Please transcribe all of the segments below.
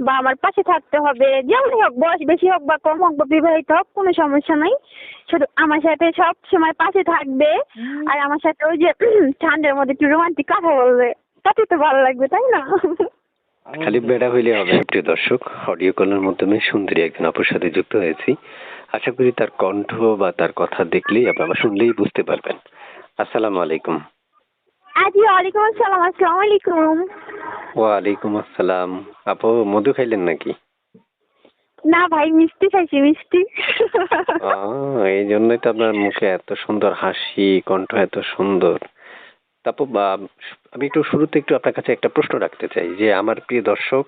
বা আমার পাশে থাকতে হবে যেমনই হোক বয়স বেশি হোক বা কম হোক বা বিবাহিত হোক কোনো সমস্যা নাই। শুধু আমার সাথে সব সময় পাশে থাকবে। আর আমার সাথে ওই যে ঠান্ডার মধ্যে একটু রোমান্টিক কথা বলবে তাতে তো ভালো লাগবে তাই না? খালি বেড়া হইলে হবে প্রিয় দর্শক। অডিও কলের মাধ্যমে সুন্দরী একজন আপুর সাথে যুক্ত হয়েছি। আশা করি তার কণ্ঠ বা তার কথা দেখলেই আপনারা শুনলেই বুঝতে পারবেন। আসসালামু আলাইকুম। আজি ওয়ালাইকুম আসসালাম আসসালামু আলাইকুম। ওয়ালাইকুম আসসালাম। আপু মধু খাইলেন নাকি? না ভাই মিষ্টি খাইছি মিষ্টি। এই জন্যই তো আপনার মুখে এত সুন্দর হাসি কণ্ঠ এত সুন্দর। তারপর আমি একটু শুরুতে একটু আপনার কাছে একটা প্রশ্ন রাখতে চাই যে আমার প্রিয় দর্শক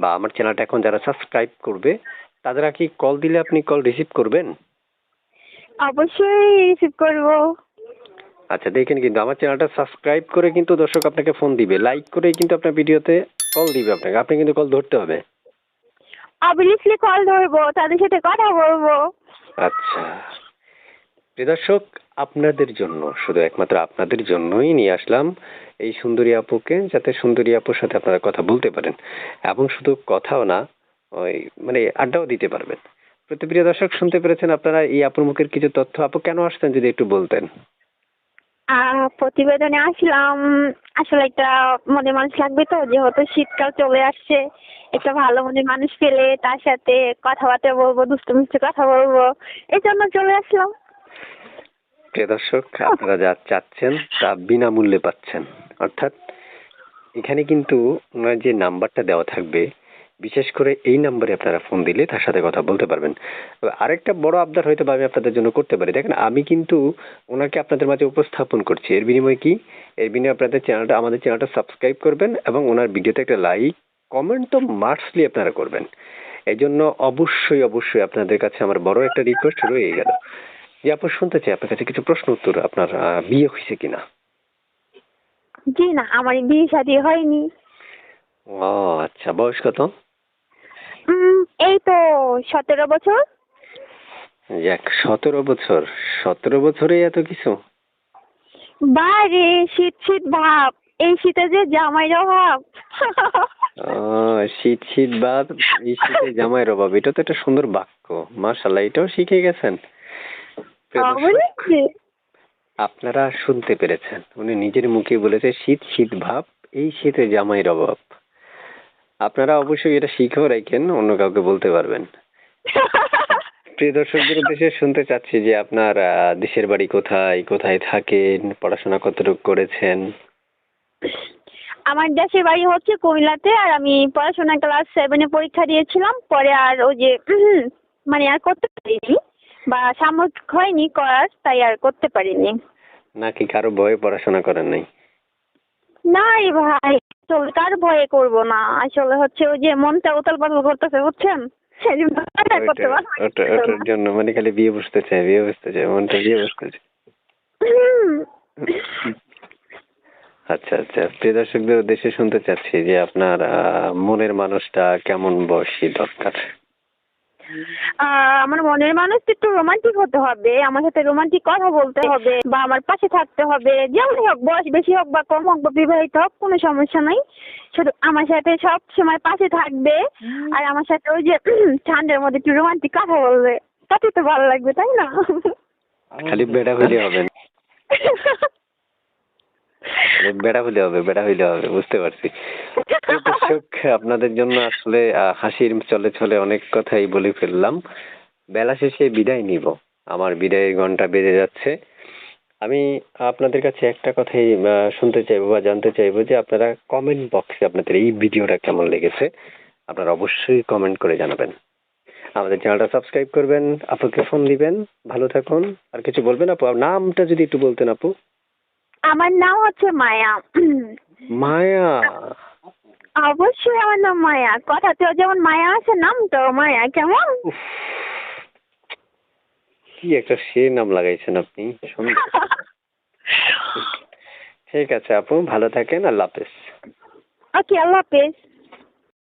বা আমার চ্যানেলটা এখন যারা সাবস্ক্রাইব করবে তাদেরা কি কল দিলে আপনি কল রিসিভ করবেন? অবশ্যই রিসিভ করব। আচ্ছা দেখেন কিন্তু আমার চ্যানেলটা সাবস্ক্রাইব করে কিন্তু দর্শক আপনাকে ফোন দিবে। লাইক করে কিন্তু আপনার ভিডিওতে কল দিবে আপনাকে। আপনি কিন্তু কল ধরতে হবে। অবভিয়াসলি কল ধরবো তাদের সাথে কথা বলব। আচ্ছা। প্রিয় দর্শক আপনাদের জন্য শুধু একমাত্র আপনাদের জন্যই নিয়ে আসলাম এই সুন্দরী আপুকে যাতে সুন্দরী আপুর সাথে আপনারা কথা বলতে পারেন। এবং শুধু কথাও না ওই মানে আড্ডাও দিতে পারবেন। প্রতি প্রিয় দর্শক শুনতে পেরেছেন আপনারা এই আপুর মুখের কিছু তথ্য? আপু কেন আসতেন যদি একটু বলতেন? প্রতিবেদনে আসলাম। আসলে একটা মনে মানুষ লাগবে তো, যেহেতু শীতকাল চলে আসছে, একটা ভালো মনে মানুষ পেলে তার সাথে কথাবার্তা বলব দুষ্টু মিষ্টি কথা বলব, এই জন্য চলে আসলাম। প্রিয় দর্শক, আপনারা যা চাচ্ছেন তা বিনামূল্যে পাচ্ছেন। অর্থাৎ এখানে কিন্তু যে নাম্বারটা দেওয়া থাকবে বিশেষ করে এই নাম্বারে আপনারা ফোন দিলে তার সাথে কথা বলতে পারবেন। আরেকটা বড় আবদার হয়তো বা আমি আপনাদের জন্য করতে পারি। দেখেন আমি কিন্তু ওনাকে আপনাদের মাঝে উপস্থাপন করছি। এর বিনিময়ে কি? এর বিনিময়ে আপনাদের চ্যানেলটা আমাদের চ্যানেলটা সাবস্ক্রাইব করবেন এবং ওনার ভিডিওতে একটা লাইক কমেন্ট তো মার্কসলি আপনারা করবেন। এই জন্য অবশ্যই অবশ্যই আপনাদের কাছে আমার বড় একটা রিকোয়েস্ট রয়ে গেল। যে আপু শুনতে চাই। আপনার কাছে কিছু প্রশ্ন উত্তর আপনার বিয়ে হয়েছে কিনা? জি না আমার বিয়ে শাদী হয়নি। ও আচ্ছা। বয়স কত? এই তো সতেরো বছর। যাক সতেরো বছর। সতেরো বছরে এত কিছু? বাইরে শীত শীত ভাব। এই শীতে যে জামাইরা ভাব ও, শীত শীত বাদ এই শীতে জামাইয়ের অভাব। এটা তো একটা সুন্দর বাক্য। মাশাল্লাহ এটাও শিখে গেছেন। আপনারা শুনতে পেরেছেন। উনি নিজের মুখে বলেছে শীত শীত ভাব এই শীতে জামাইয়ের অভাব। আপনারা অবশ্যই এটা শিখেও রাখেন অন্য কাউকে বলতে পারবেন। প্রিয় দর্শকদের উদ্দেশ্যে শুনতে চাচ্ছি যে আপনার দেশের বাড়ি কোথায় কোথায় থাকেন পড়াশোনা কতটুকু করেছেন? আমার দেশের বাড়ি হচ্ছে কুমিল্লাতে আর আমি পড়াশোনা ক্লাস সেভেনে পরীক্ষা দিয়েছিলাম। পরে আর ওই যে মানে আর করতে পারিনি বা সামর্থ্য হয়নি করার তাই আর করতে পারিনি। নাকি কারও ভয়ে পড়াশোনা করেন নাই? না রে ভাই। আসলে কার ভয়ে করব না? আসলে হচ্ছে ওই যে মনটা উতাল পাতাল করতেছে বুঝছেন? ওটার জন্য মানে খালি বিয়ে বসতে চায় বিয়ে বসতে চায় মনটা বিয়ে বসতে চায় আচ্ছা আচ্ছা প্রিয় দর্শকদের উদ্দেশ্যে শুনতে চাচ্ছি যে আপনার মনের মানুষটা কেমন বয়সী দরকার? আমার মনের মানুষ তো একটু রোমান্টিক হতে হবে আমার সাথে রোমান্টিক কথা বলতে হবে বা আমার পাশে থাকতে হবে যেমনই হোক বয়স বেশি হোক বা কম হোক বা বিবাহিত হোক কোনো সমস্যা নাই। শুধু আমার সাথে সব সময় পাশে থাকবে আর আমার সাথে ওই যে ঠান্ডার মধ্যে একটু রোমান্টিক কথা বলবে তাতে তো ভালো লাগবে তাই না? খালি বেড়া হইলে হবে না। বেড়া হইলে হবে বেড়া হইলে হবে বুঝতে পারছি। দর্শক আপনাদের জন্য আসলে হাসির চলে চলে অনেক কথাই বলে ফেললাম। বেলা শেষে বিদায় নিব। আমার বিদায়ের ঘণ্টা বেজে যাচ্ছে। আমি আপনাদের কাছে একটা কথাই শুনতে চাইব বা জানতে চাইব যে আপনারা কমেন্ট বক্সে আপনাদের এই ভিডিওটা কেমন লেগেছে আপনারা অবশ্যই কমেন্ট করে জানাবেন। আমাদের চ্যানেলটা সাবস্ক্রাইব করবেন আপুকে ফোন দিবেন ভালো থাকুন। আর কিছু বলবেন আপু? নামটা যদি একটু বলতেন আপু। আমার নাম হচ্ছে মায়া। মায়া? অবশ্যই আমার নাম মায়া। কথাতেও যেমন মায়া আছে নাম তো মায়া। কেমন? কি একটা সে নাম লাগাইছেন আপনি ঠিক আছে আপু ভালো থাকেন আল্লাহ হাফেজ। ওকে আল্লাহ হাফেজ।